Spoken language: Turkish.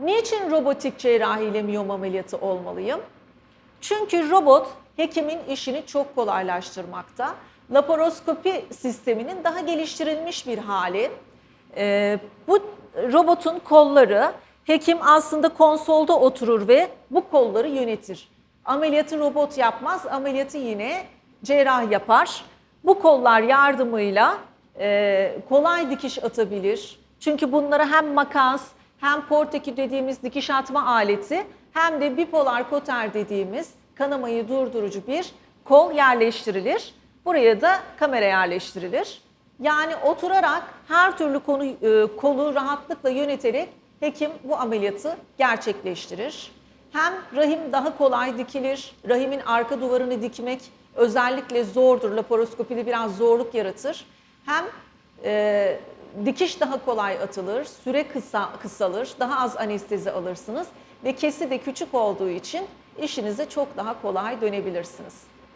Niçin robotik cerrahiyle miyom ameliyatı olmalıyım? Çünkü robot hekimin işini çok kolaylaştırmakta. Laparoskopi sisteminin daha geliştirilmiş bir hali. Ee, bu robotun kolları hekim aslında konsolda oturur ve bu kolları yönetir. Ameliyatı robot yapmaz, ameliyatı yine cerrah yapar. Bu kollar yardımıyla e, kolay dikiş atabilir. Çünkü bunlara hem makas hem porteki dediğimiz dikiş atma aleti hem de bipolar koter dediğimiz kanamayı durdurucu bir kol yerleştirilir. Buraya da kamera yerleştirilir. Yani oturarak her türlü konu, e, kolu rahatlıkla yöneterek hekim bu ameliyatı gerçekleştirir. Hem rahim daha kolay dikilir, rahimin arka duvarını dikmek özellikle zordur, laparoskopide biraz zorluk yaratır. Hem e, dikiş daha kolay atılır, süre kısa kısalır, daha az anestezi alırsınız ve kesi de küçük olduğu için işinize çok daha kolay dönebilirsiniz.